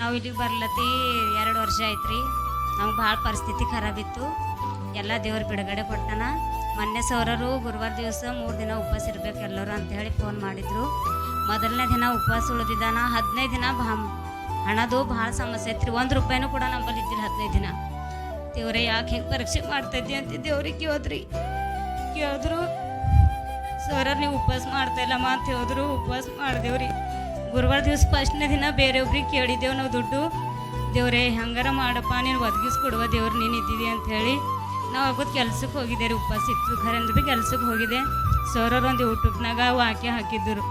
ನಾವು ಇಲ್ಲಿಗೆ ಬರ್ಲತ್ತಿ ಎರಡು ವರ್ಷ ಆಯ್ತ್ರಿ. ನಮ್ಗೆ ಭಾಳ ಪರಿಸ್ಥಿತಿ ಖರಾಬಿತ್ತು ಎಲ್ಲ ದೇವ್ರ ಬಿಡುಗಡೆ ಕೊಟ್ಟನ ಮೊನ್ನೆ ಸೌರರು ಗುರುವಾರ ದಿವಸ ಮೂರು ದಿನ ಉಪವಾಸ ಇರ್ಬೇಕು ಎಲ್ಲರೂ ಹೇಳಿ ಫೋನ್ ಮಾಡಿದ್ರು. ಮೊದಲನೇ ದಿನ ಉಪವಾಸ ಉಳಿದಿದ್ದಾನ ಹದಿನೈದು ದಿನ ಭಾ ಹಣದು ಭಾಳ ಸಮಸ್ಯೆ ಐತ್ರಿ ಒಂದು ರೂಪಾಯಿನೂ ಕೂಡ ನಂಬಲ್ಲಿ ಇದ್ದಿಲ್ಲ ಹದಿನೈದು ದಿನ. ದೇವ್ರೆ, ಯಾಕೆ ಹೆಂಗೆ ಪರೀಕ್ಷೆ ಮಾಡ್ತೈತಿ ಅಂತ ದೇವ್ರಿಗೆ ಕೇಳಿದ್ರಿ. ಕೇಳಿದ್ರು, ಸೌರರು, ನೀವು ಉಪವಾಸ ಮಾಡ್ತಾ ಇಲ್ಲಮ್ಮ ಅಂತ ಹೇಳಿದ್ರು. ಉಪವಾಸ ಮಾಡಿದೆವ್ರಿ. ಗುರುವಾರ ದಿವಸ ಫಸ್ಟ್ನೇ ದಿನ ಬೇರೆಯೊಬ್ರಿಗೆ ಕೇಳಿದ್ದೆವು ನಾವು ದುಡ್ಡು. ದೇವ್ರೇ, ಹಂಗಾರ ಮಾಡಪ್ಪ, ನೀನು ಒದಗಿಸ್ಕೊಡುವ ದೇವ್ರು ನೀನು ಇದ್ದೀವಿ ಅಂತ ಹೇಳಿ ನಾವು ಆಗೋದು ಕೆಲ್ಸಕ್ಕೆ ಹೋಗಿದ್ದೆ ರೀ ಉಪ್ಪ ಇತ್ತು ಖರೇಂದ್ರ ಭೀ ಕೆಲ್ಸಕ್ಕೆ ಹೋಗಿದೆ ಸೋರವ್ರು ಒಂದು ಯೂಟ್ಯೂಬ್ನಾಗ ವಾಕ್ಯ ಹಾಕಿದ್ದರು.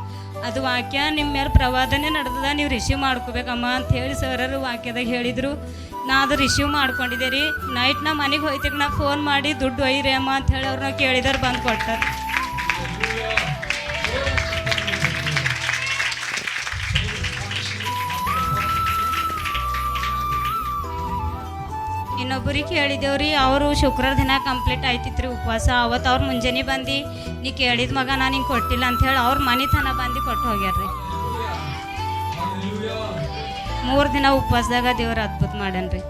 ಅದು ವಾಕ್ಯ ನಿಮ್ಮ ಮೇಲೆ ಪ್ರವಾದನೆ ನಡೆದದ, ನೀವು ರಿಸೀವ್ ಮಾಡ್ಕೋಬೇಕಮ್ಮ ಅಂತ ಹೇಳಿ ಸರರು ವಾಕ್ಯದಾಗ ಹೇಳಿದರು. ನಾ ಅದು ರಿಸೀವ್ ಮಾಡ್ಕೊಂಡಿದ್ದೆ ರೀ. ನೈಟ್ ನಾ ಮನೆಗೆ ಹೋಯ್ತಿಗೆ ನಾ ಫೋನ್ ಮಾಡಿ ದುಡ್ಡು ಒಯ್ಯಿರಿ ಅಮ್ಮ ಅಂತ ಹೇಳಿ ನಾವು ಕೇಳಿದಾರೆ ಬಂದು ಕೊಟ್ಟಾರೆ. ಇನ್ನೊಬ್ಬರಿಗೆ ರೀ ಅವರು ಶುಕ್ರವಾರ ದಿನ ಕಂಪ್ಲೀಟ್ ಆಯ್ತಿತ್ತು ರೀ ಉಪವಾಸ. ಅವತ್ತು ಅವ್ರು ಮುಂಜಾನೆ ಬಂದು, ನೀ ಕೇಳಿದ ಮಗ ನಾನು ಹಿಂಗೆ ಕೊಟ್ಟಿಲ್ಲ ಅಂಥೇಳಿ ಅವ್ರ ಮನೆ ತನ ಬಂದು ಕೊಟ್ಟು ಹೋಗ್ಯಾರ್ರಿ. ಮೂರು ದಿನ ಉಪವಾಸದಾಗ ದೇವ್ರ ಅದ್ಭುತ ಮಾಡ್ಯಾನ್ರಿ.